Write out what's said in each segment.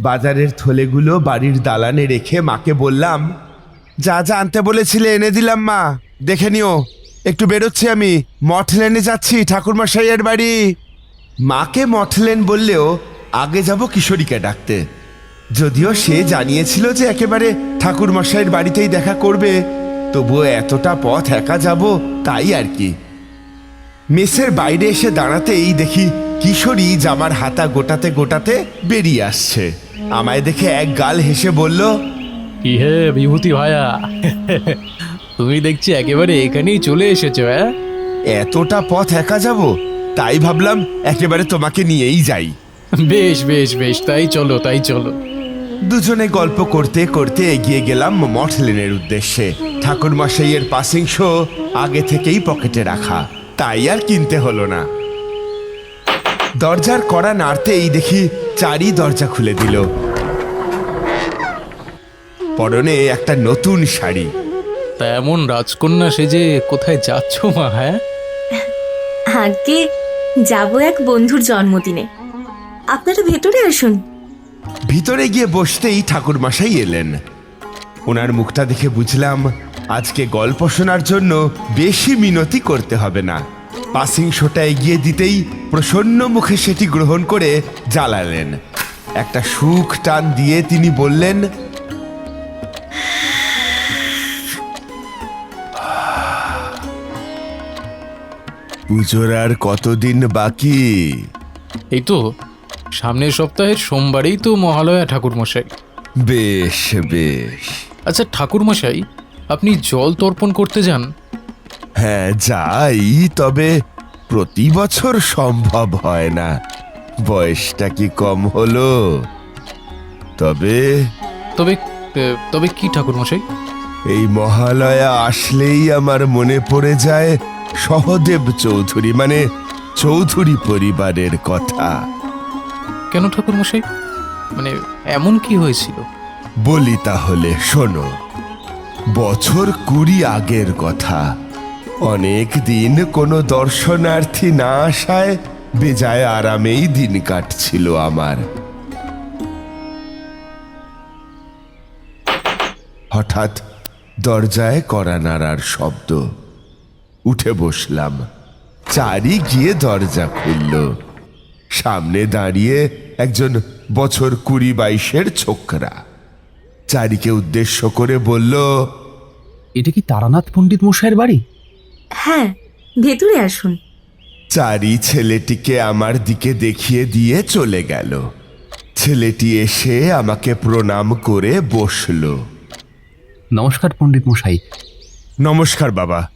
বাজারের থলেগুলো বাড়ির দালানে রেখে মাকে বললাম, যা যা আনতে বলেছিলে, এনে দিলাম মা। দেখে নিও, একটু বেরোচ্ছি আমি। মঠ লেনে যাচ্ছি, ঠাকুরমশাইয়ের বাড়ি। মাকে মঠ লেন বললেও আগে যাব কিশোরীকে ডাকতে। যদিও সে জানিয়েছিল যে একেবারে ঠাকুরমশাইয়ের বাড়িতেই দেখা করবে, তবুও এতটা পথ একা যাব তাই আর কি। মেসের বাইরে এসে দাঁড়াতেই দেখি কিশোরী জামার হাতা গোটাতে গোটাতে বেরিয়ে আসছে। আমায় দেখে এক গাল হেসে বলল কি হে বিভূতি ভাইয়া তুমি দেখছি একেবারে এখানেই চলে এসেছ হ্যাঁ? এতটা পথ একা যাব? তাই ভাবলাম একেবারে তোমাকে নিয়েই যাই। বেশ বেশ বেশ তাই চলো তাই চলো। দুজনে গল্প করতে করতে এগিয়ে গেলাম মঠ লেনের উদ্দেশ্যে। ঠাকুর মশাইয়ের পাসিং শো আগে থেকেই পকেটে রাখা। তাই আর কিনতে হলো না। দরজার কড়া নাড়তেই দেখি চারি দরজা খুলে দিল। পরনে একটা নতুন শাড়ি। তা এমন রাজকন্যা সেজে কোথায় যাচ্ছ মা হ্যাঁ? আগে যাব এক বন্ধুর জন্মদিনে। আপনারা ভেতরে আসুন। ভিতরে গিয়ে বসতেই ঠাকুর মশাই এলেন। ওনার মুখটা দেখে বুঝলাম আজকে গল্প শোনার জন্য বেশি মিনতি করতে হবে না। পাসিং শোটা এগিয়ে দিতেই প্রসন্ন মুখে সেটি গ্রহণ করে জ্বালালেন। একটা সুখ টান দিয়ে তিনি বললেন পুজোর আর কতদিন বাকি? এই তো সামনের সপ্তাহের সোমবারেই তো মহালয়া ঠাকুরমশাই। বেশ বেশ। আচ্ছা ঠাকুরমশাই আপনি জল তর্পণ করতে যান? হ্যাঁ যাই তবে প্রতি বছর সম্ভব হয় না। বয়সটা কি কম হলো? তবে তবে তবে কি ঠাকুরমশাই? এই মহালয়া আসলেই আমার মনে পড়ে যায় সহদেব চৌধুরী মানে চৌধুরী পরিবারের কথা। কেন ঠাকুরমশাই? মানে এমন কি হয়েছিল? বলি তাহলে শোনো বছর কুড়ি আগের কথা। অনেক দিন কোনো দর্শনার্থী না আসায় বেজায় আরামেই দিন কাটছিল আমার। হঠাৎ দরজায় কড়া নাড়ার শব্দ। উঠে বসলাম। চারি গিয়ে দরজা খুলল। সামনে দাঁড়িয়ে একজন বছর কুড়ি বাইশের ছোকরা। চারিকে উদ্দেশ্য করে বলল, এটা কি তারানাথ পণ্ডিত মশাইয়ের বাড়ি? হ্যাঁ ভেতরে আসুন। চারি ছেলেটিকে আমার দিকে দেখিয়ে দিয়ে চলে গেল। ছেলেটি এসে আমাকে প্রণাম করে বসল। নমস্কার পণ্ডিত মশাই। নমস্কার বাবা।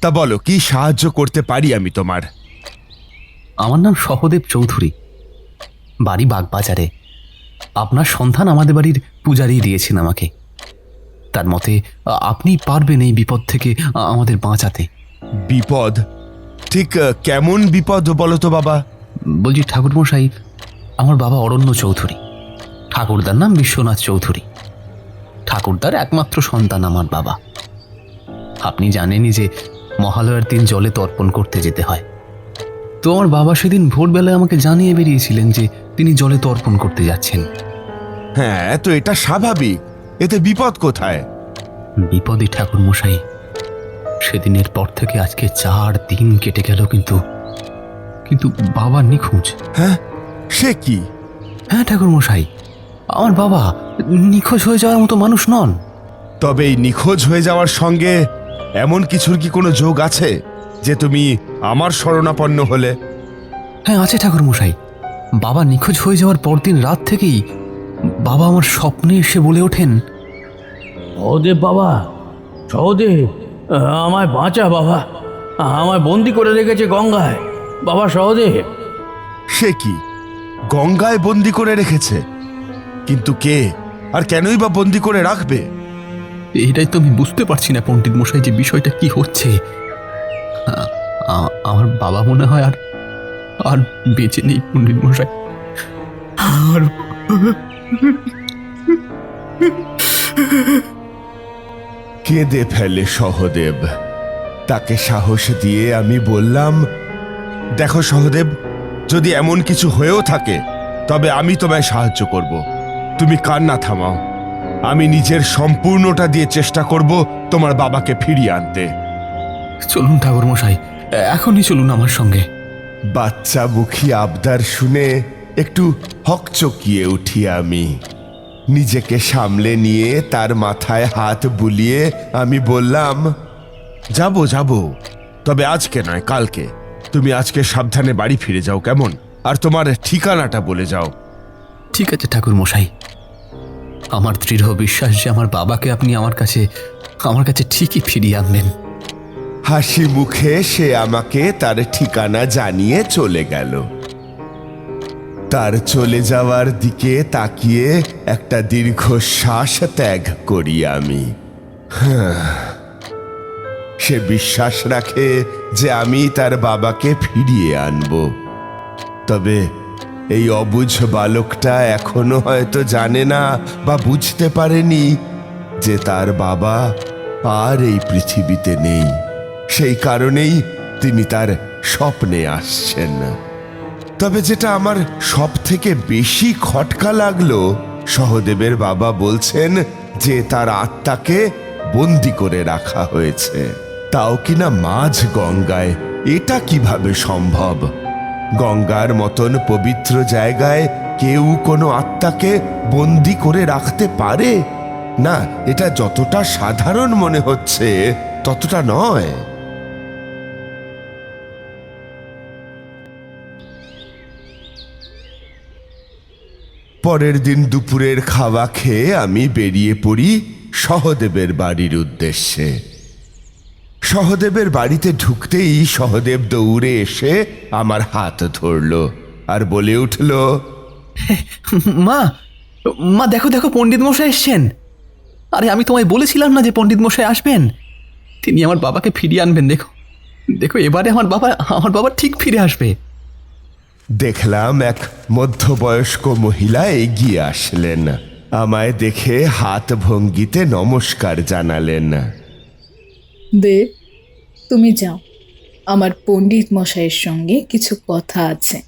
তা বলো কি সাহায্য করতে পারি আমি তোমার? আমার নাম সহদেব চৌধুরী। বাড়ি বাগবাজারে। আপনার সন্ধান আমাদের বাড়ির পূজারি দিয়েছেন আমাকে। তার মতে আপনি পারবেন এই বিপদ থেকে আমাদের বাঁচাতে। বিপদ? ঠিক কেমন বিপদ বলো তো বাবা? বলছি ঠাকুরমশাই আমার বাবা অরণ্য চৌধুরী। ঠাকুরদার নাম বিশ্বনাথ চৌধুরী। ঠাকুরদার একমাত্র সন্তান আমার বাবা। আপনি জানেনই যে মহালয়ার দিন জলে তর্পণ করতে যেতে হয়। তো আমার বাবা সেদিন ভোরবেলায় আমাকে জানিয়ে বেরিয়েছিলেন যে তিনি জলে তর্পণ করতে যাচ্ছেন। হ্যাঁ তো এটা স্বাভাবিক। এতে বিপদ কোথায়? বিপদে ঠাকুর মশাই সেদিনের পর থেকে আজকে চার দিন কেটে গেল কিন্তু কিন্তু বাবা নিখোঁজ। হ্যাঁ? সে কি? হ্যাঁ ঠাকুর মশাই আমার বাবা নিখোঁজ হয়ে যাওয়ার মতো মানুষ নন। তবে এই নিখোঁজ হয়ে যাওয়ার সঙ্গে এমন কিছুর কি কোনো যোগ আছে যে তুমি আমার শরণাপন্ন হলে? হ্যাঁ আছে ঠাকুর মশাই। বাবা নিখোঁজ হয়ে যাওয়ার পরদিন রাত থেকেই বাবা আমার স্বপ্নে এসে বলে ওঠেন সহদেব বাবা সহদেব আমায় বাঁচা বাবা। আমায় বন্দি করে রেখেছে গঙ্গায়। বাবা সহদেব। সে কি? গঙ্গায় বন্দি করে রেখেছে? কিন্তু কে আর কেনই বা বন্দি করে রাখবে? এটাই তো আমি বুঝতে পারছি না পণ্ডিত মশাই যে বিষয়টা কি হচ্ছে। আমার বাবা মনে হয় আর আর বেঁচে নেই পণ্ডিত মশাই। আর কেঁদে ফেলে সহদেব। তাকে সাহস দিয়ে আমি বললাম দেখো সহদেব যদি এমন কিছু হয়েও থাকে তবে আমি তোমায় সাহায্য করব। তুমি কান্না থামাও। আমি নিজের সম্পূর্ণটা দিয়ে চেষ্টা করব তোমার বাবাকে ফিরিয়ে আনতে। চলুন ঠাকুরমশাই এখনই চলুন আমার সঙ্গে। বাচ্চা মুখী আবদার শুনে একটু হকচকিয়ে উঠি আমি। নিজেকে সামলে নিয়ে তার মাথায় হাত বুলিয়ে আমি বললাম যাব যাব। তবে আজকে নয় কালকে। তুমি আজকে সাবধানে বাড়ি ফিরে যাও কেমন? আর তোমার ঠিকানাটা বলে যাও। ঠিক আছে ঠাকুরমশাই। আমার দৃঢ় বিশ্বাস যে আমার বাবাকে আপনি আমার কাছে আমার কাছে ঠিকই ফিরিয়ে আনলেন। হাসি মুখে সে আমাকে তার ঠিকানা জানিয়ে চলে গেল। তার চলে যাওয়ার দিকে তাকিয়ে একটা দীর্ঘশ্বাস ত্যাগ করি আমি। সে বিশ্বাস রাখে যে আমি তার বাবাকে ফিরিয়ে আনব। তবে এই অবুঝ বালকটা এখনও হয়তো জানে না বা বুঝতে পারেনি যে তার বাবা আর এই পৃথিবীতে নেই। সেই কারণেই তিনি তার স্বপ্নে আসছেন। তবে যেটা আমার সব থেকে বেশি খটকা লাগল, সহদেবের বাবা বলছেন যে তার আত্মাকে বন্দি করে রাখা হয়েছে। তাও কিনা মাঝ গঙ্গায়, এটা কীভাবে সম্ভব? গঙ্গার মতন পবিত্র জায়গায় কেউ কোনো আত্মাকে বন্দি করে রাখতে পারে? না, এটা যতটা সাধারণ মনে হচ্ছে, ততটা নয়। পরের দিন দুপুরের খাওয়া খেয়ে আমি বেরিয়ে পড়ি সহদেবের বাড়ির উদ্দেশ্যে। সহদেবের বাড়িতে ঢুকতেই সহদেব দৌড়ে এসে আমার হাত ধরল আর বলে উঠল, মা মা, দেখো দেখো, পণ্ডিত মশাই এসছেন। আরে, আমি তোমায় বলেছিলাম না যে পণ্ডিত মশাই আসবেন। তিনি আমার বাবাকে ফিরিয়ে আনবেন, দেখো। দেখো, এবারে আমার বাবা আমার বাবা ঠিক ফিরে আসবে। দেখলাম এক মধ্যবয়স্ক মহিলা এগিয়ে আসলেন। আমায় দেখে হাত ভঙ্গিতে নমস্কার জানালেন। দে তুমি যাও। আমার পণ্ডিত মশাইয়ের সঙ্গে কিছু কথা আছে।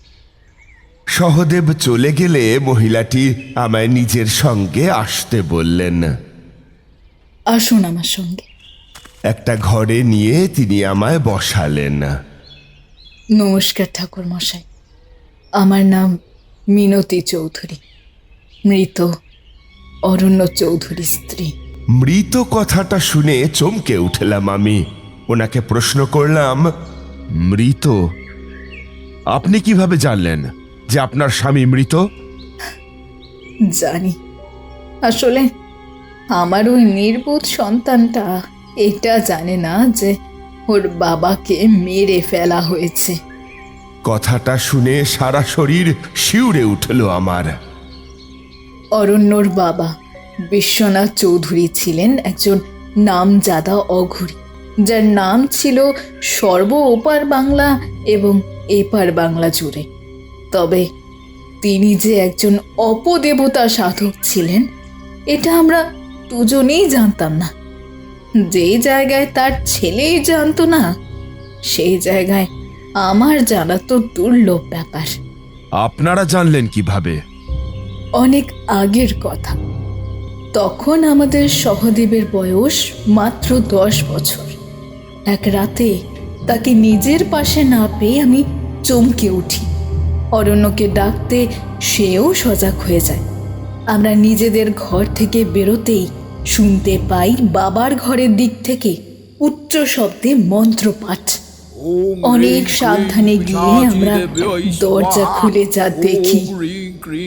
সহদেব চলে গেলে মহিলাটি আমায় নিজের সঙ্গে আসতে বললেন। আসুন আমার সঙ্গে। একটা ঘরে নিয়ে তিনি আমায় বসালেন। নমস্কার ঠাকুর মশাই আমার নাম মিনতি চৌধুরী। মৃত অরণ্য চৌধুরী স্ত্রী। মৃত কথাটা শুনে চমকে উঠলাম আমি। ওনাকে প্রশ্ন করলাম মৃত? আপনি কীভাবে জানলেন যে আপনার স্বামী মৃত? জানি। আসলে আমার ওই নির্বোধ সন্তানটা এটা জানে না যে ওর বাবাকে মেরে ফেলা হয়েছে। কথাটা শুনে সারা শরীর শিউরে উঠল আমার। অরণ্যর বাবা বিশ্বনাথ চৌধুরী ছিলেন একজন নামজাদা অঘুরি, যার নাম ছিল সর্ব ওপার বাংলা এবং এপার বাংলা জুড়ে। তবে তিনি যে একজন অপদেবতা সাধক ছিলেন, এটা আমরা দুজনেই জানতাম না। যে জায়গায় তার ছেলেই জানতো না, সেই জায়গায় আমার জানা তো দুর্লভ ব্যাপার। আপনারা জানলেন কীভাবে? অনেক আগের কথা। তখন আমাদের সহদেবের বয়স মাত্র দশ বছর। এক রাতে তাকে নিজের পাশে না পেয়ে আমি চমকে উঠি। অরণ্যকে ডাকতে সেও সজাগ হয়ে যায়। আমরা নিজেদের ঘর থেকে বেরোতেই শুনতে পাই বাবার ঘরের দিক থেকে উচ্চ শব্দে মন্ত্রপাঠ। অনেক সাবধানে গিয়ে আমরা দরজা খুলে যা দেখি।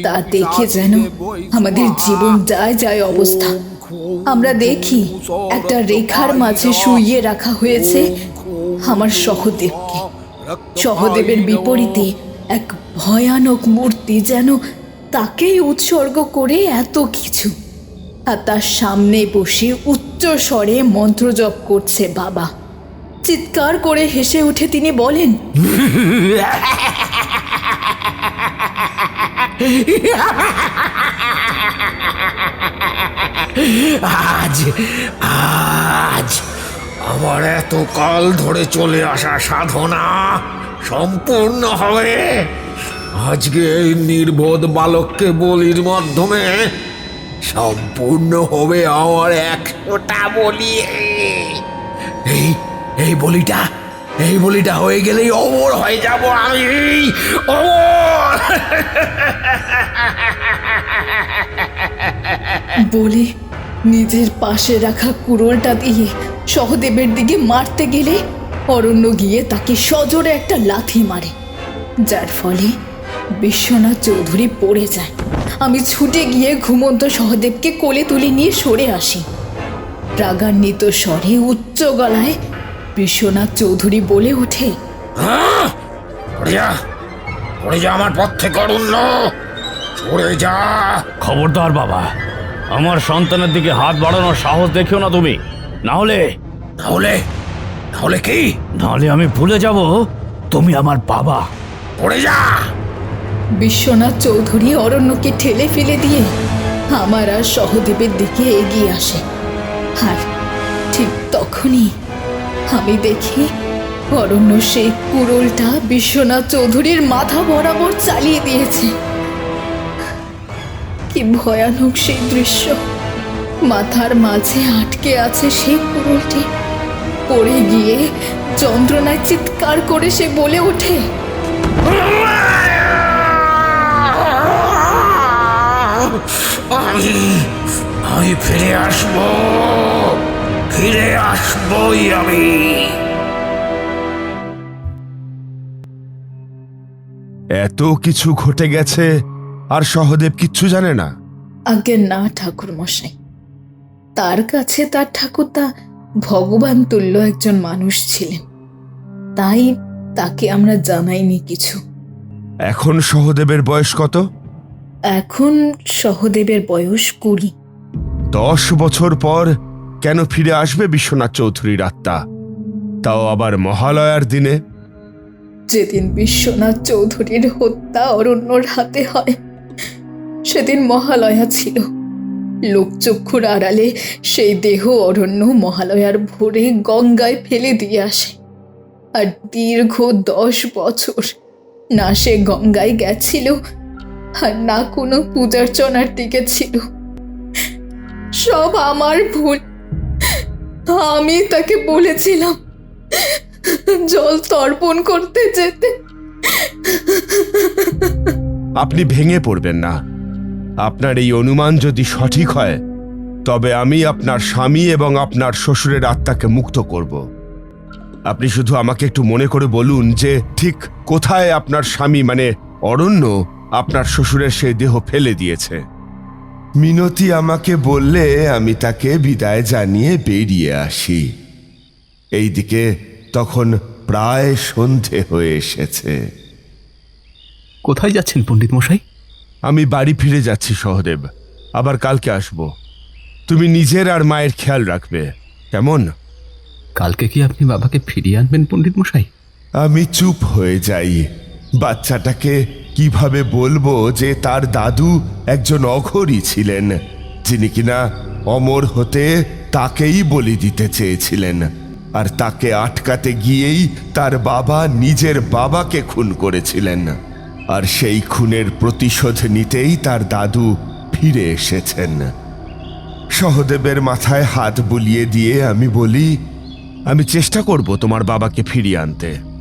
তা দেখে যেন আমাদের জীবন যায় যায় অবস্থা। আমরা দেখি একটা রেখার মাঝে শুইয়ে রাখা হয়েছে আমার সহদেবকে। সহদেবের বিপরীতে এক ভয়ানক মূর্তি যেন তাকেই উৎসর্গ করে এত কিছু। আর তার সামনে বসে উচ্চ স্বরে মন্ত্রজপ করছে বাবা। চিৎকার করে হেসে উঠে তিনি বলেন, আজ আজ আমার এত কাল ধরে চলে আসা সাধনা সম্পূর্ণ হবে। আজকে এই নির্বোধ বালককে বলির মাধ্যমে সম্পূর্ণ হবে আমার একশোটা বলি। এই এই বলিটা এই বলিটা হয়ে গেলেই অমর হয়ে যাব আমি। অমর! বলে, নিজের পাশে রাখা কুড়োলটা দিয়ে সহদেবের দিকে মারতে গেলে অরণ্য গিয়ে তাকে সজোরে একটা লাথি মারে, যার ফলে বিশ্বনাথ চৌধুরী পড়ে যায়। আমি ছুটে গিয়ে ঘুমন্ত সহদেবকে কোলে তুলে নিয়ে সরে আসি। রাগান্বিত স্বরে উচ্চ গলায় বিশ্বনাথ চৌধুরী বলে ওঠে হ্যাঁ? আমার পথ থেকে অরণ্য। সরে যা। খবরদার বাবা আমার সন্তানের দিকে হাত বাড়ানোর সাহস দেখিও না তুমি। না হলে তাহলে তাহলে কি? নাহলে আমি ভুলে যাব তুমি আমার বাবা। সরে যা। বিশ্বনাথ চৌধুরী অরণ্যকে ঠেলে ফেলে দিয়ে আমার আর সহদেবের দিকে এগিয়ে আসে। আর ঠিক তখনই আমি দেখি অরণ্য সেই কুড়োলটা বিশ্বনাথ চৌধুরীর মাথা বরাবর চালিয়ে দিয়েছে। কি ভয়ানক সেই দৃশ্য। মাথার মাঝে আটকে আছে সেই কুড়োলটি। পড়ে গিয়ে যন্ত্রণায় চিৎকার করে সে বলে ওঠে, আমি আমি ফিরে আসব। ফিরে আসবই আমি। এত কিছু ঘটে গেছে আর সহদেব কিচ্ছু জানে না। আগে না ঠাকুর মশাই। তার কাছে তার ঠাকুরদা ভগবান তুল্য একজন মানুষ ছিলেন। তাই তাকে আমরা জানাইনি কিছু। এখন সহদেবের বয়স কত? এখন সহদেবের বয়স কুড়ি। দশ বছর পর কেন ফিরে আসবে বিশ্বনাথ চৌধুরীর আত্মা? তাও আবার মহালয়ার দিনে? যেদিন বিশ্বনাথ চৌধুরীর হত্যা অরণ্যর হাতে হয়, সেদিন মহালয়া ছিল। লোকচক্ষুর আড়ালে সেই দেহ অরণ্য মহালয়ার ভোরে গঙ্গায় ফেলে দিয়ে আসে। আর দীর্ঘ দশ বছর না সে গঙ্গায় গেছিল, আর না কোনো পূজার্চনার দিকে ছিল। সব আমার ভুল। আমি তাকে বলেছিলাম, জল তর্পণ করতে যেতে। আপনি ভেঙে পড়বেন না। আপনার এই অনুমান যদি সঠিক হয়, তবে আমি আপনার স্বামী এবং আপনার শ্বশুরের আত্মাকে মুক্ত করব। আপনি শুধু আমাকে একটু মনে করে বলুন যে ঠিক কোথায় আপনার স্বামী মানে অরণ্য, আপনার শ্বশুরের সেই দেহ ফেলে দিয়েছে। মিনতি আমাকে বললে আমি তাকে বিদায় জানিয়ে বেরিয়ে আসি। এইদিকে তখন প্রায় সন্ধে হয়ে এসেছে। কোথায় যাচ্ছেন পণ্ডিত মশাই? আমি বাড়ি ফিরে যাচ্ছি সহদেব। আবার কালকে আসব। তুমি নিজের আর মায়ের খেয়াল রাখবে। কেমন? কালকে কি আপনি বাবাকে ফিরিয়ে আনবেন পণ্ডিত মশাই? আমি চুপ হয়ে যাই। বাচ্চাটাকে কীভাবে বলব যে তার দাদু একজন অঘরী ছিলেন, যিনি কিনা অমর হতে তাকেই বলি দিতে চেয়েছিলেন, আর তাকে আটকাতে গিয়েই তার বাবা নিজের বাবাকে খুন করেছিলেন, আর সেই খুনের প্রতিশোধ নিতেই তার দাদু ফিরে এসেছেন। সহদেবের মাথায় হাত বুলিয়ে দিয়ে আমি বলি, আমি চেষ্টা করব তোমার বাবাকে ফিরিয়ে আনতে।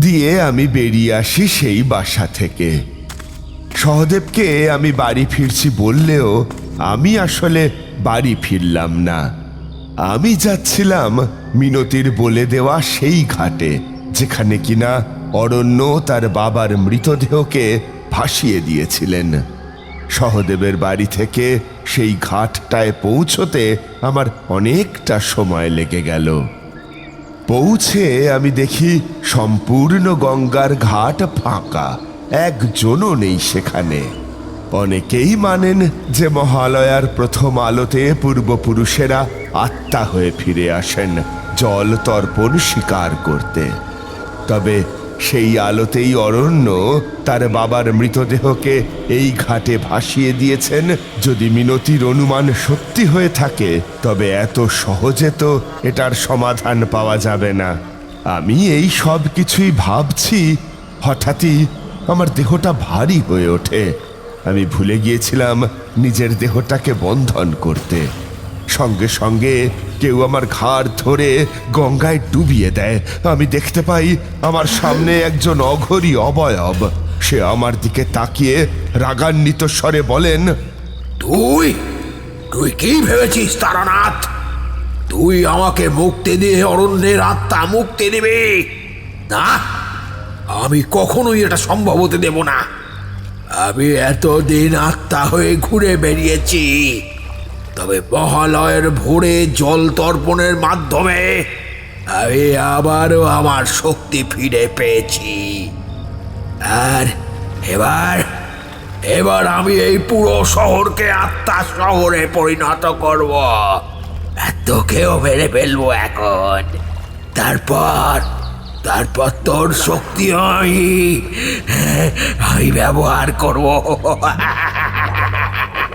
দিয়ে আমি বেরিয়ে আসি সেই বাসা থেকে। সহদেবকে আমি বাড়ি ফিরছি বললেও আমি আসলে বাড়ি ফিরলাম না। আমি যাচ্ছিলাম মিনতির বলে দেওয়া সেই ঘাটে, যেখানে কিনা অরণ্য তার বাবার মৃতদেহকে ভাসিয়ে দিয়েছিলেন। সহদেবের বাড়ি থেকে সেই ঘাটটায় পৌঁছতে আমার অনেকটা সময় লেগে গেল। পৌঁছে আমি দেখি সম্পূর্ণ গঙ্গার ঘাট ফাঁকা। একজনও নেই সেখানে। অনেকেই মানেন যে মহালয়ার প্রথম আলোতে পূর্বপুরুষেরা আত্মা হয়ে ফিরে আসেন, জল তর্পণ স্বীকার করতে। তবে সেই আলোতেই অরণ্য তার বাবার মৃতদেহকে এই ঘাটে ভাসিয়ে দিয়েছেন। যদি মিনতির অনুমান সত্যি হয়ে থাকে, তবে এত সহজে তো এটার সমাধান পাওয়া যাবে না। আমি এই সব কিছুই ভাবছি, হঠাৎই আমার দেহটা ভারী হয়ে ওঠে। আমি ভুলে গিয়েছিলাম নিজের দেহটাকে বন্ধন করতে। সঙ্গে সঙ্গে কেউ আমার ঘাড় ধরে গঙ্গায় ডুবিয়ে দেয়। আমি দেখতে পাই আমার সামনে একজন অঘরী অবয়ব। সে আমার দিকে তাকিয়ে রাগান্বিত স্বরে বলেন, তুই? তুই কি ভেবেছিস তারানাথ? তুই আমাকে মুক্তি দিয়ে অরণ্যের আত্মা মুক্তি দিবি? না? আমি কখনোই এটা সম্ভব হতে দেব না। আমি এতদিন আত্মা হয়ে ঘুরে বেরিয়েছি তবে মহালয়ের ভোরে জল তর্পণের মাধ্যমে আমি আবারও আমার শক্তি ফিরে পেয়েছি। আর এবার এবার আমি এই পুরো শহরকে আত্মা শহরে পরিণত করব। তোকেও মেরে ফেলব এখন। তারপর তারপর তোর শক্তি আমি ব্যবহার করব।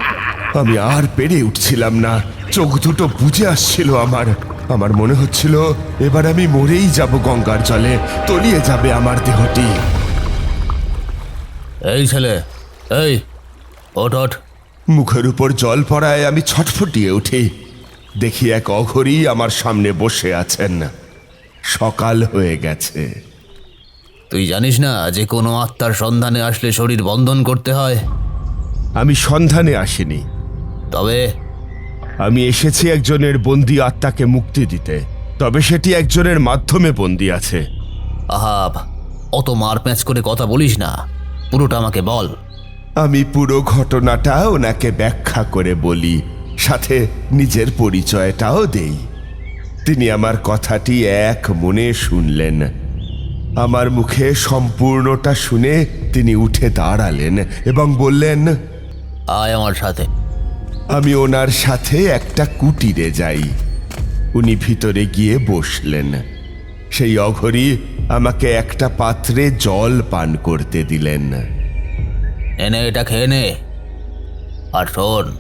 আমি আর পেরে উঠছিলাম না। চোখ দুটো বুঝে আসছিল আমার। আমার মনে হচ্ছিল এবার আমি মরেই যাব গঙ্গার জলে। তলিয়ে যাবে আমার দেহটি। এই ছেলে এই ওঠ ওঠ। মুখের উপর জল পড়ায় আমি ছটফটিয়ে উঠি। দেখি এক অঘরী আমার সামনে বসে আছেন। সকাল হয়ে গেছে। তুই জানিস না যে কোনো আত্মার সন্ধানে আসলে শরীর বন্ধন করতে হয়? আমি সন্ধানে আসিনি। তবে আমি এসেছি একজনের বন্দি আত্মাকে মুক্তি দিতে। তবে সেটি একজনের মাধ্যমে বন্দি আছে। আহাব অত মার প্যাঁচ করে কথা বলিস না। পুরোটা আমাকে বল। আমি পুরো ঘটনাটা ওনাকে ব্যাখ্যা করে বলি সাথে নিজের পরিচয়টাও দেই। তিনি আমার কথাটি এক মনে শুনলেন। আমার মুখে সম্পূর্ণটা শুনে তিনি উঠে দাঁড়ালেন এবং বললেন আয় আমার সাথে। আমি ওনার সাথে একটা কুটিরে যাই। উনি ভিতরে গিয়ে বসলেন। সেই অঘরী আমাকে একটা পাত্রে জল পান করতে দিলেন। এনে, এটা খেয়ে নে। আর শোন,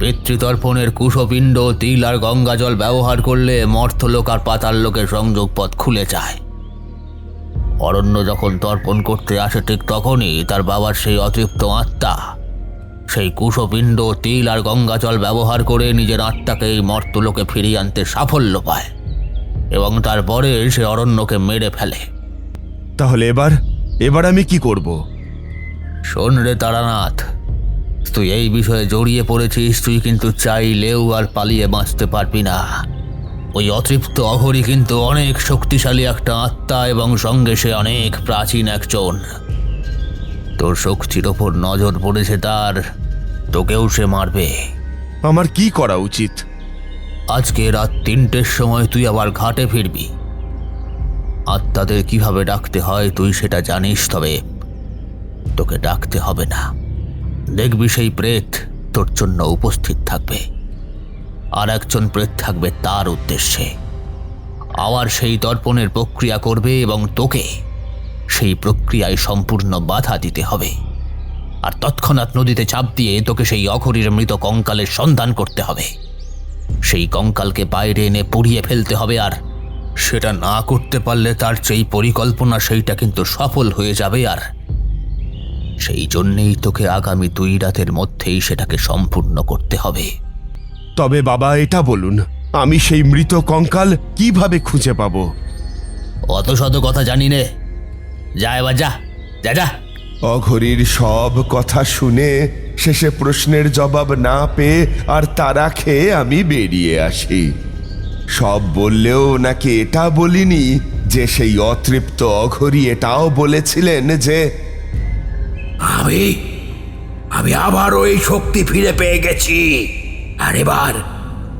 পিতৃতর্পণের কুশপিণ্ড, তিল আর গঙ্গা জল ব্যবহার করলে মর্থলোক আর পাতাল লোকের সংযোগ পথ খুলে যায়। অরণ্য যখন তর্পণ করতে আসে ঠিক তখনই তার বাবার সেই অতৃপ্ত আত্মা। সেই কুশপিণ্ড তিল আর গঙ্গা জল ব্যবহার করে নিজের আত্মাকে এই মর্তলোকে ফিরিয়ে আনতে সাফল্য পায় এবং তারপরে সে অরণ্যকে মেরে ফেলে। তাহলে এবার এবার আমি কি করব? শোন রে তারানাথ তুই এই বিষয়ে জড়িয়ে পড়েছিস তুই কিন্তু চাইলেও আর পালিয়ে বাঁচতে পারবি না। ওই অতৃপ্ত অঘরি কিন্তু অনেক শক্তিশালী একটা আত্মা এবং সঙ্গে সে অনেক প্রাচীন একজন। তোর শক্তির ওপর নজর পড়েছে তার তোকেও সে মারবে। আমার কি করা উচিত? আজকে রাত তিনটের সময় তুই আবার ঘাটে ফিরবি। আত্মাদের কীভাবে ডাকতে হয় তুই সেটা জানিস তবে তোকে ডাকতে হবে না। দেখবি সেই প্রেত তোর জন্য উপস্থিত থাকবে। আর একজন প্রেত থাকবে তার উদ্দেশ্যে। আবার সেই তর্পণের প্রক্রিয়া করবে এবং তোকে সেই প্রক্রিয়ায় সম্পূর্ণ বাধা দিতে হবে। আর তৎক্ষণাৎ নদীতে চাপ দিয়ে তোকে সেই অঘরীর মৃত কঙ্কালের সন্ধান করতে হবে। সেই কঙ্কালকে বাইরে এনে পুড়িয়ে ফেলতে হবে আর সেটা না করতে পারলে তার যেই পরিকল্পনা সেইটা কিন্তু সফল হয়ে যাবে আর সেই জন্যেই তোকে আগামী দুই রাতের মধ্যেই সেটাকে সম্পূর্ণ করতে হবে। তবে বাবা এটা বলুন আমি সেই মৃত কঙ্কাল কীভাবে খুঁজে পাবো? অত শত কথা জানি নে। যা এবার যা যা যা। অঘরীর সব কথা শুনে শেষে প্রশ্নের জবাব না পেয়ে আর তারা খেয়ে আমি বেরিয়ে আসি। সব বললেও নাকি এটা বলিনি যে সেই অতৃপ্ত অঘরী এটাও বলেছিলেন যে আমি আমি আবারও এই শক্তি ফিরে পেয়ে গেছি। আর এবার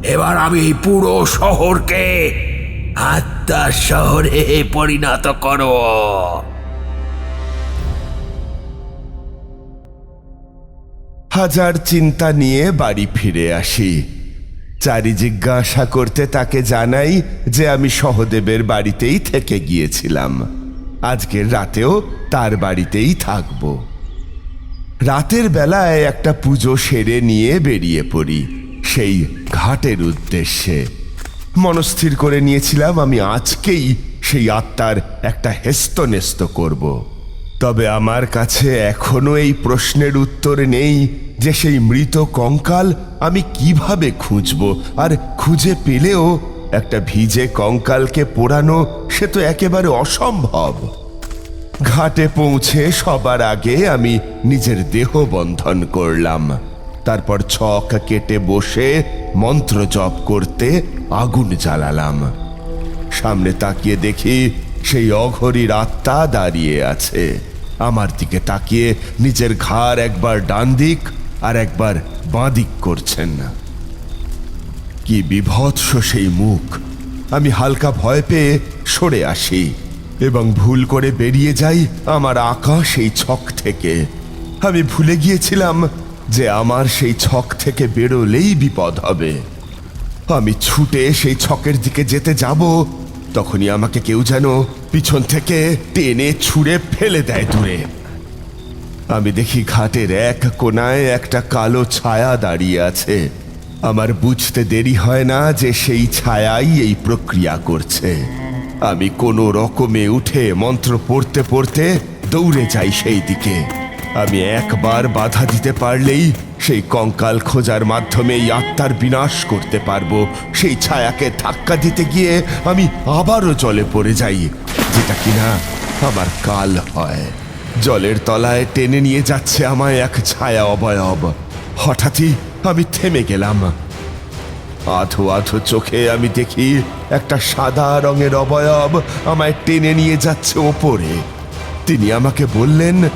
এবার আমি এই পুরো শহরকে আত্মার শহরে পরিণত করো হাজার চিন্তা নিয়ে বাড়ি ফিরে আসি। চারি জিজ্ঞাসা করতে তাকে জানাই যে আমি সহদেবের বাড়িতেই থেকে গিয়েছিলাম। আজকের রাতেও তার বাড়িতেই থাকব। রাতের বেলায় একটা পুজো সেরে নিয়ে বেরিয়ে পড়ি সেই ঘাটের উদ্দেশ্যে। মনস্থির করে নিয়েছিলাম আমি আজকেই সেই আত্মার একটা হেস্তনেস্ত করব। তবে আমার কাছে এখনও এই প্রশ্নের উত্তর নেই যে সেই মৃত কঙ্কাল আমি কীভাবে খুঁজব? আর খুঁজে পেলেও একটা ভিজে কঙ্কালকে পোড়ানো সে তো একেবারে অসম্ভব। ঘাটে পৌঁছে সবার আগে আমি নিজের দেহ বন্ধন করলাম। তারপর ছক কেটে বসে মন্ত্র জপ করতে আগুন জ্বালালাম। সামনে তাকিয়ে দেখি সেই অঘরীর আত্মা দাঁড়িয়ে আছে। আমার দিকে তাকিয়ে নিজের ঘাড় একবার ডান দিক আর একবার বাঁ দিক করছেন কি বিভৎস সেই মুখ। আমি হালকা ভয় পেয়ে সরে আসি এবং ভুল করে বেরিয়ে যাই আমার আঁকা সেই ছক থেকে। আমি ভুলে গিয়েছিলাম যে আমার সেই ছক থেকে বেরোলেই বিপদ হবে। আমি ছুটে সেই ছকের দিকে যেতে যাব, তখনই আমাকে কেউ যেন পিছন থেকে টেনে ছুঁড়ে ফেলে দেয় দূরে। আমি দেখি ঘাটের এক কোনায় একটা কালো ছায়া দাঁড়িয়ে আছে। আমার বুঝতে দেরি হয় না যে সেই ছায়াই এই প্রক্রিয়া করছে। আমি কোনো রকমে উঠে মন্ত্র পড়তে পড়তে দৌড়ে যাই সেই দিকে। আমি একবার বাধা দিতে পারলেই সেই কঙ্কাল খোঁজার মাধ্যমে আত্মার বিনাশ করতে পারব। সেই ছায়াকে ধাক্কা দিতে গিয়ে আমি আবারও জলে পড়ে যাই, যেটা কিনা আমার কাল হয়। জলের তলায় টেনে নিয়ে যাচ্ছে আমায় এক ছায়া অবয়ব। হঠাৎই আমি থেমে গেলাম। আধো আধো চোখে আমি দেখি একটা সাদা রঙের অবয়ব আমায় টেনে নিয়ে যাচ্ছে ওপরে। তিনি আমাকে বললেন,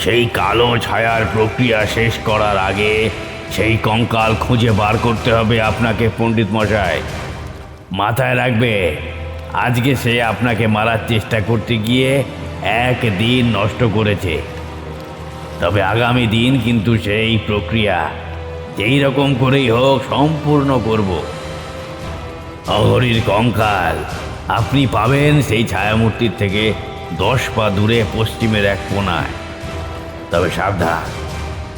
সেই কালো ছায়ার প্রক্রিয়া শেষ করার আগে সেই কঙ্কাল খুঁজে বার করতে হবে আপনাকে, পণ্ডিত মশাই। মাথায় রাখবে, আজকে সে আপনাকে মারার চেষ্টা করতে গিয়ে এক দিন নষ্ট করেছে। তবে আগামী দিন কিন্তু সেই প্রক্রিয়া যেই রকম করেই হোক সম্পূর্ণ করব। অঘরীর কঙ্কাল, আপনি পাবেন সেই ছায়ামূর্তির থেকে দশ পা দূরে পশ্চিমের এক কোনায়। তবে সাবধান,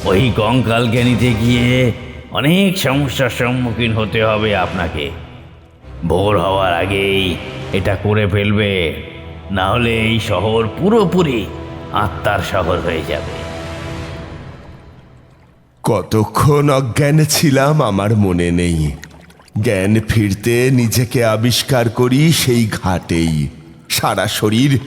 ওই কঙ্কালকে নিতে গিয়ে অনেক সমস্যার সম্মুখীন হতে হবে আপনাকে। ভোর হওয়ার আগেই এটা করে ফেলবে। না হলে এই শহর পুরোপুরি আত্মার শহর হয়ে যাবে। কতক্ষণ অজ্ঞান ছিলাম আমার মনে নেই। জ্ঞান ফিরতে নিজেকে আবিষ্কার করি সেই ঘাটেই। সারা শরীর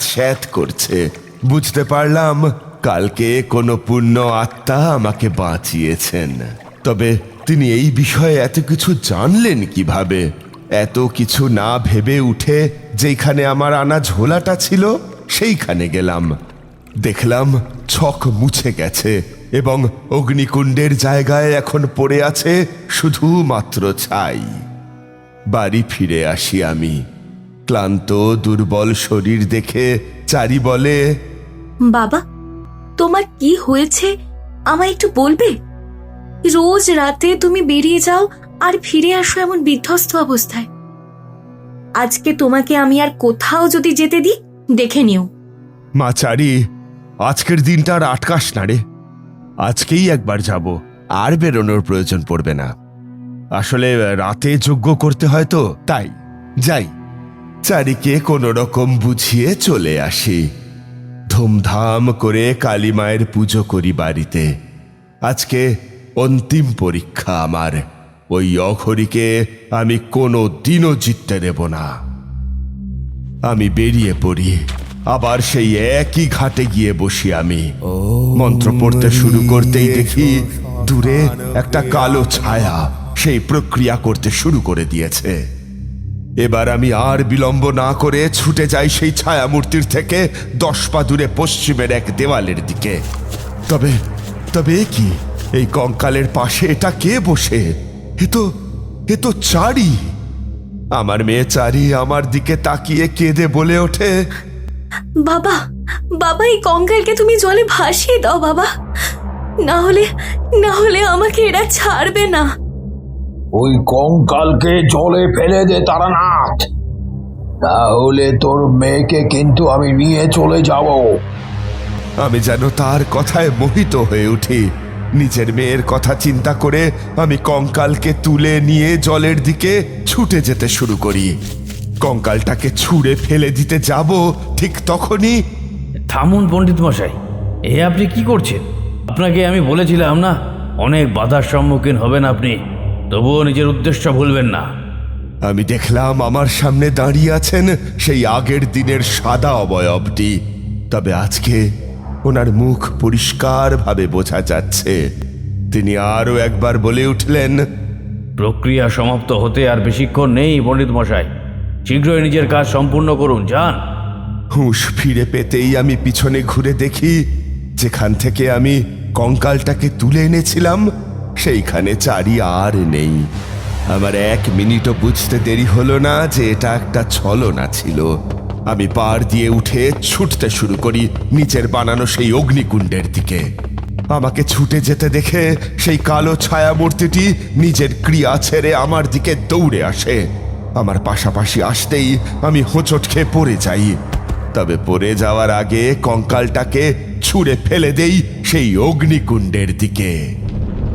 স্যাঁত করছে। বুঝতে পারলাম কালকে কোনো পুণ্য আত্মা আমাকে বাঁচিয়েছেন। তবে তিনি এই বিষয়ে এত কিছু জানলেন কীভাবে? এত কিছু না ভেবে উঠে যেখানে আমার আনা ঝোলাটা ছিল, সেইখানে গেলাম। দেখলাম ছক মুছে গেছে এবং অগ্নিকুণ্ডের জায়গায় এখন পড়ে আছে শুধুমাত্র ছাই। বাড়ি ফিরে আসি আমি। ক্লান্ত, দুর্বল শরীর দেখে চারি বলে, বাবা, তোমার কি হয়েছে? আমায় একটু বলবে? রোজ রাতে তুমি বেরিয়ে যাও আর ফিরে আসো এমন বিধ্বস্ত অবস্থায়। আজকে তোমাকে আমি আর কোথাও যদি যেতে দিই, দেখে নিও। মা চারি, আজকের দিনটা আর আটকাস না রে। আজকেই একবার যাব, আর বেরোনোর প্রয়োজন পড়বে না। আসলে রাতে যজ্ঞ করতে হয় তো, তাই, যাই। চারিকে কোনো রকম বুঝিয়ে চলে আসি। ধুমধাম করে কালী মায়ের পুজো করি বাড়িতে। আজকে অন্তিম পরীক্ষা আমার। ওই অঘরীকে আমি কোনো দিনও জিততে দেব না। আমি বেরিয়ে পড়ি আবার সেই একই ঘাটে গিয়ে বসি আমি। মন্ত্র পড়তে শুরু করতেই দেখি দূরে একটা কালো ছায়া সেই প্রক্রিয়া করতে শুরু করে দিয়েছে। এবার আমি আর বিলম্ব না করে ছুটে যাই সেই ছায়া মূর্তির থেকে দশ পা দূরে পশ্চিমের এক দেওয়ালের দিকে। তবে তবে কি? এই কঙ্কালের পাশে এটা কে বসে? এ তো এ তো চারি। আমার মেয়ে চারি আমার দিকে তাকিয়ে কেঁদে বলে ওঠে বাবা বাবা এই কঙ্কালকে তুমি জলে ভাসিয়ে দাও বাবা। না হলে না হলে আমাকে এরা ছাড়বে না। ওই কঙ্কালকে জলে ফেলে দে তারানাথ। তাহলে তোর মেয়েকে কিন্তু আমি নিয়ে চলে যাব। আমি যেন তার কথায় মোহিত হয়ে উঠি। নিজের মেয়ের কথা চিন্তা করে আমি কঙ্কালকে তুলে নিয়ে জলের দিকে ছুটে যেতে শুরু করি। কঙ্কালটাকে ছুঁড়ে ফেলে দিতে যাব ঠিক তখনই থামুন পণ্ডিত মশাই এ আপনি কি করছেন? আপনাকে আমি বলেছিলাম না অনেক বাধার সম্মুখীন হবেন আপনি তবুও নিজের উদ্দেশ্য ভুলবেন না। আমি দেখলাম আমার সামনে দাঁড়িয়ে আছেন সেই আগের দিনের সাদা অবয়বটি। তবে আজকে ওনার মুখ পরিষ্কারভাবে বোঝা যাচ্ছে। তিনি আরও একবার বলে উঠলেন প্রক্রিয়া সমাপ্ত হতে আর বেশিক্ষণ নেই পণ্ডিত মশাই। শীঘ্রই নিজের কাজ সম্পূর্ণ করুন যান। হুঁশ ফিরে পেতেই আমি পিছনে ঘুরে দেখি যেখান থেকে আমি কঙ্কালটাকে তুলে এনেছিলাম সেইখানে চারি আর নেই। আমার এক মিনিটও বুঝতে দেরি হলো না যে এটা একটা ছলনা ছিল। আমি পার দিয়ে উঠে ছুটতে শুরু করি নিচের বানানো সেই অগ্নিকুণ্ডের দিকে। আমাকে ছুটে যেতে দেখে সেই কালো ছায়া মূর্তিটি নিজের ক্রিয়া ছেড়ে আমার দিকে দৌড়ে আসে। আমার পাশাপাশি আসতেই আমি হোঁচট খেয়ে পড়ে যাই। তবে পড়ে যাওয়ার আগে কঙ্কালটাকে ছুঁড়ে ফেলে দেই সেই অগ্নিকুণ্ডের দিকে।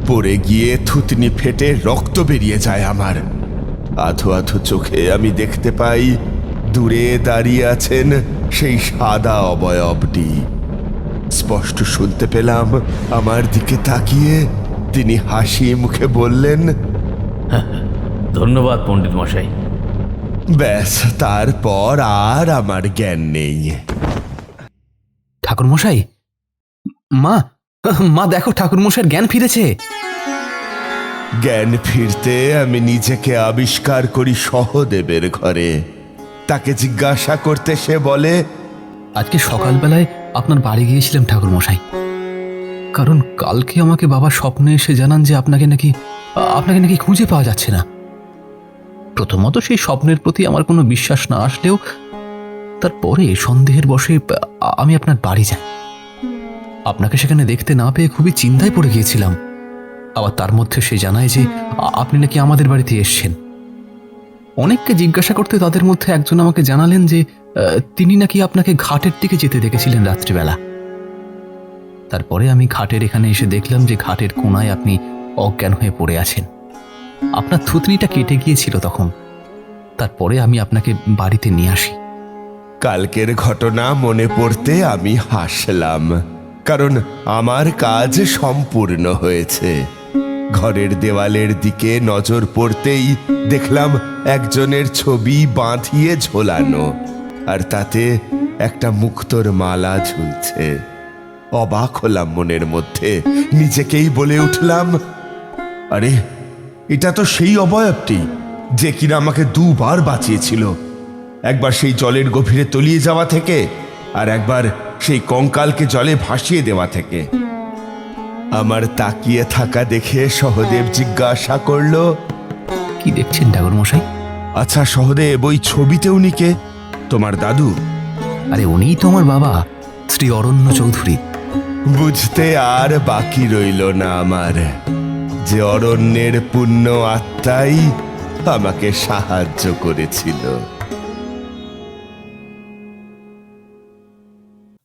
পড়ে গিয়ে থুতনি ফেটে রক্ত বেরিয়ে যায় আমার। আধো আধো চোখে আমি দেখতে পাই দূরে দাঁড়িয়ে আছেন সেই সাদা অবয়বটি। স্পষ্ট শুনতে পেলাম আমার দিকে তাকিয়ে তিনি হাসি মুখে বললেন ধন্যবাদ পণ্ডিত মশাই। ব্যাস তারপর আর আমার জ্ঞান নেই। ঠাকুরমশাই? মা মা দেখো ঠাকুরমশাইয়ের জ্ঞান ফিরেছে। জ্ঞান ফিরতে আমি নিজেকে আবিষ্কার করি সহদেবের ঘরে। তাকে জিজ্ঞাসা করতে সে বলে, আজকে সকালবেলায় আপনার বাড়ি গিয়েছিলাম ঠাকুরমশাই। কারণ কালকে আমাকে বাবা স্বপ্নে এসে জানান যে আপনাকে নাকি আপনাকে নাকি খুঁজে পাওয়া যাচ্ছে না। প্রথমত সেই স্বপ্নের প্রতি আমার কোনো বিশ্বাস না আসলেও তারপরে সন্দেহের বসে আমি আপনার বাড়ি যাই। আপনাকে সেখানে দেখতে না পেয়ে খুবই চিন্তায় পড়ে গিয়েছিলাম। আবার তার মধ্যে সে জানায় যে আপনি নাকি আমাদের বাড়িতে এসছেন। অনেককে জিজ্ঞাসা করতে তাদের মধ্যে একজন আমাকে জানালেন যে তিনি নাকি আপনাকে ঘাটের দিকে যেতে দেখেছিলেন রাত্রিবেলা। তারপরে আমি ঘাটের এখানে এসে দেখলাম যে ঘাটের কোনায় আপনি অজ্ঞান হয়ে পড়ে আছেন। আপনার থুতনিটা কেটে গিয়েছিল তখন। তারপরে আমি আপনাকে বাড়িতে নিয়ে আসি। কালকের ঘটনা মনে পড়তে আমি হাসলাম, কারণ আমার কাজ সম্পূর্ণ হয়েছে। ঘরের দেওয়ালের দিকে নজর পড়তেই দেখলাম একজনের ছবি বাঁধিয়ে ঝোলানো, আর তাতে একটা মুক্তোর মালা ঝুলছে। অবাক হলাম মনের মধ্যে, নিজেকেই বলে উঠলাম, আরে, এটা তো সেই অবয়বটি যে কিনা আমাকে দুবার বাঁচিয়েছিল। একবার সেই জলের গভীরে তলিয়ে যাওয়া থেকে, আর একবার সেই কঙ্কালকে জলে ভাসিয়ে দেওয়া থেকে। আমার তাকিয়ে থাকা দেখে সহদেব জিজ্ঞাসা করল কি দেখছেন ঠাকুর মশাই? আচ্ছা সহদেব ওই ছবিতে উনি কে? তোমার দাদু? আরে উনিই তো আমার বাবা শ্রী অরণ্য চৌধুরী। বুঝতে আর বাকি রইল না আমার। যে অরণ্যের পুণ্য আত্মাই আমাকে সাহায্য করেছিল।